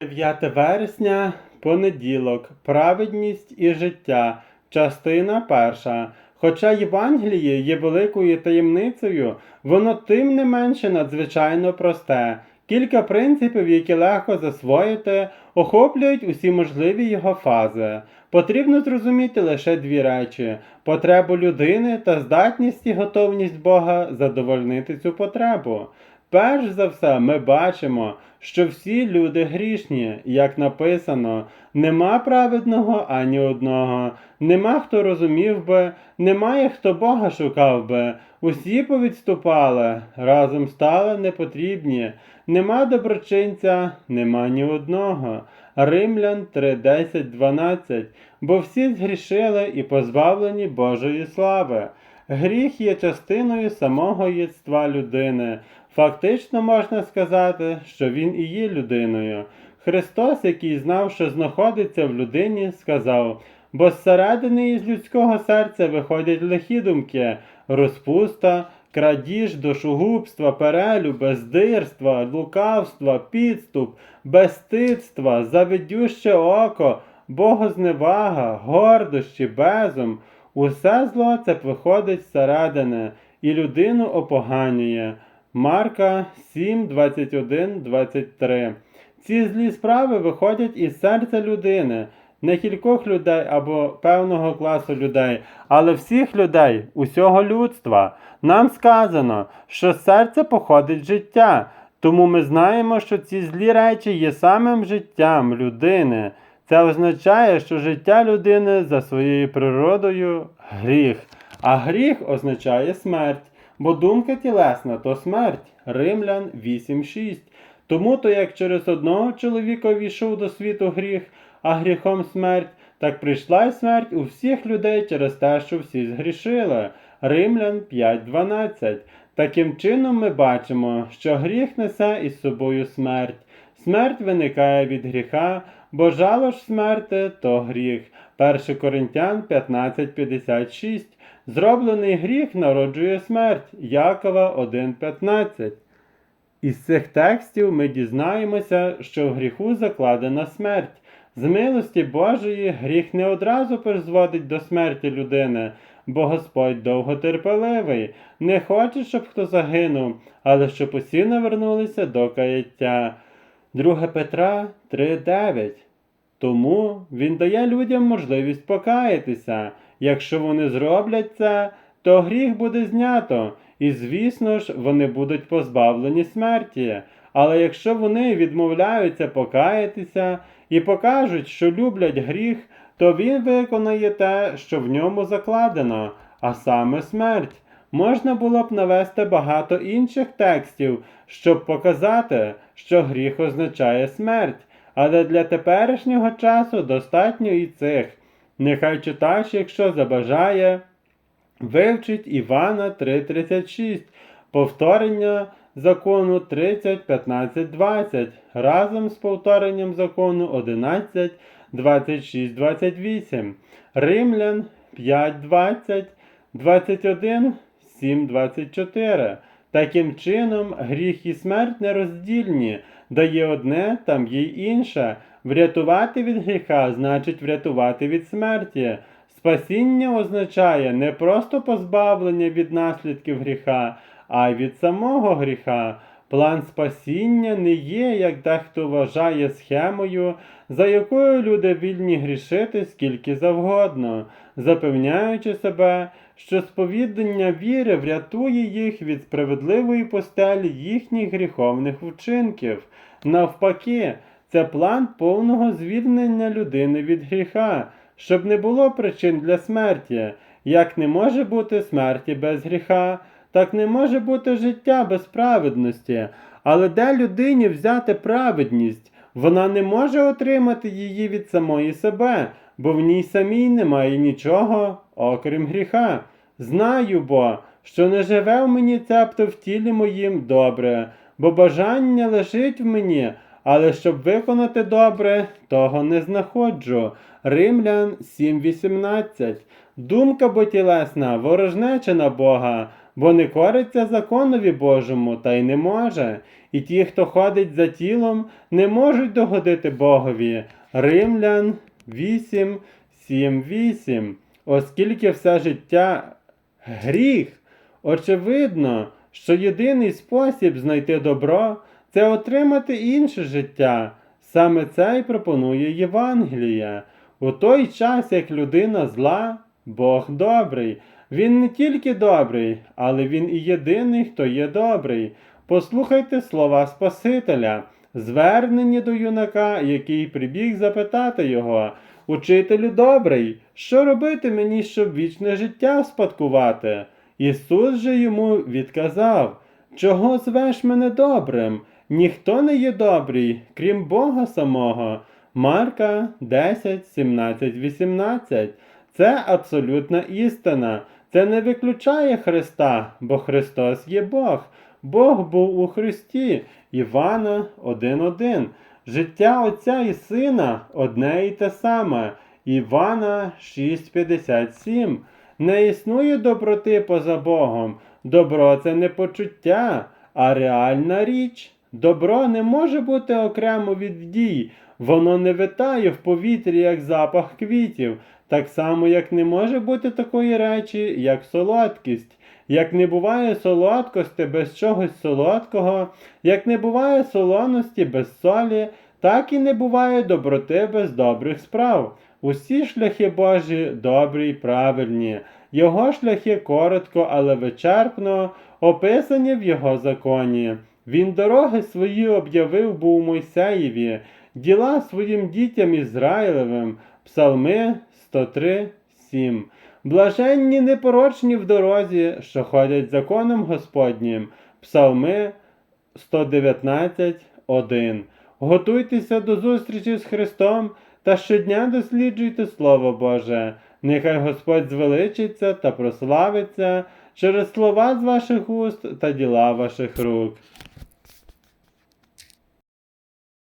9 вересня, понеділок, праведність і життя, частина перша. Хоча Євангеліє є великою таємницею, воно тим не менше надзвичайно просте. Кілька принципів, які легко засвоїти, охоплюють усі можливі його фази. Потрібно зрозуміти лише дві речі: потребу людини та здатність і готовність Бога задовольнити цю потребу. Перш за все, ми бачимо, що всі люди грішні, як написано, нема праведного ані одного, нема хто розумів би, немає хто Бога шукав би, усі повідступали, разом стали непотрібні, нема доброчинця, нема ні одного. Римлян 3, 10, 12, бо всі згрішили і позбавлені Божої слави. Гріх є частиною самого єства людини. Фактично можна сказати, що він і є людиною. Христос, який знав, що знаходиться в людині, сказав: бо зсередини із людського серця виходять лихі думки, розпуста, крадіж, душогубства, перелю, бездирства, лукавства, підступ, безстидства, завидюще око, богозневага, гордощі, безум. Усе зло це виходить зсередини і людину опоганює. Марка 7, 21, 23. Ці злі справи виходять із серця людини, не кількох людей або певного класу людей, але всіх людей, усього людства. Нам сказано, що з серця походить життя, тому ми знаємо, що ці злі речі є самим життям людини. Це означає, що життя людини за своєю природою гріх, а гріх означає смерть. Бо думка тілесна то смерть. Римлян 8.6. Тому то як через одного чоловіка війшов до світу гріх, а гріхом смерть, так прийшла й смерть у всіх людей через те, що всі згрішили. Римлян 5.12. Таким чином ми бачимо, що гріх несе із собою смерть. Смерть виникає від гріха, бо жало ж смерти то гріх. 1 Коринтян 15.56. Зроблений гріх народжує смерть. Якова 1.15. Із цих текстів ми дізнаємося, що в гріху закладена смерть. З милості Божої гріх не одразу призводить до смерті людини, бо Господь довготерпеливий, не хоче, щоб хто загинув, але щоб усі навернулися до каяття. 2 Петра 3.9 Тому він дає людям можливість покаятися. Якщо вони зроблять це, то гріх буде знято, і, звісно ж, вони будуть позбавлені смерті. Але якщо вони відмовляються покаятися і покажуть, що люблять гріх, то він виконає те, що в ньому закладено, а саме смерть. Можна було б навести багато інших текстів, щоб показати, що гріх означає смерть, але для теперішнього часу достатньо і цих. Нехай читач, якщо забажає, вивчить Івана 3.36, повторення закону 30, 15, 20, разом з повторенням закону 11, 26, 28, Римлян 5, 20, 21, 7, 24. Таким чином, гріх і смерть нероздільні, дає одне, там є й інше. Врятувати від гріха значить врятувати від смерті. Спасіння означає не просто позбавлення від наслідків гріха, а й від самого гріха. План спасіння не є, як дехто вважає, схемою, за якою люди вільні грішити скільки завгодно, запевняючи себе, що сповідання віри врятує їх від справедливої постелі їхніх гріховних вчинків. Навпаки, це план повного звільнення людини від гріха, щоб не було причин для смерті. Як не може бути смерті без гріха, так не може бути життя без праведності. Але де людині взяти праведність? Вона не може отримати її від самої себе, бо в ній самій немає нічого, окрім гріха. Знаю бо, що не живе в мені цебто в тілі моїм добре, бо бажання лежить в мені, але щоб виконати добре, того не знаходжу. Римлян 7.18. Думка бо тілесна, ворожнеча на Бога, бо не кориться законові Божому, та й не може. І ті, хто ходить за тілом, не можуть догодити Богові. Римлян 8, 7, 8. Оскільки все життя гріх, очевидно, що єдиний спосіб знайти добро це отримати інше життя. Саме це й пропонує Євангелія. У той час, як людина зла, Бог добрий. Він не тільки добрий, але він і єдиний, хто є добрий. Послухайте слова Спасителя, звернені до юнака, який прибіг запитати його. Учителю добрий, що робити мені, щоб вічне життя спадкувати? Ісус же йому відказав: Чого звеш мене добрим? Ніхто не є добрий, крім Бога самого. Марка 10, 17, 18. Це абсолютна істина. Це не виключає Христа, бо Христос є Бог. Бог був у Христі. Івана 1.1. Життя Отця і Сина одне і те саме. Івана 6.57. Не існує доброти поза Богом. Добро це не почуття, а реальна річ. Добро не може бути окремо від дій. Воно не витає в повітрі, як запах квітів, так само, як не може бути такої речі, як солодкість. Як не буває солодкості без чогось солодкого, як не буває солоності без солі, так і не буває доброти без добрих справ. Усі шляхи Божі добрі й правильні. Його шляхи коротко, але вичерпно описані в його законі. Він дороги свої об'явив був Мойсеєві, діла своїм дітям Ізраїлевим. Псалми 103, 7. Блаженні непорочні в дорозі, що ходять законом Господнім. Псалми 119, 1. Готуйтеся до зустрічі з Христом та щодня досліджуйте Слово Боже. Нехай Господь звеличиться та прославиться через слова з ваших уст та діла ваших рук.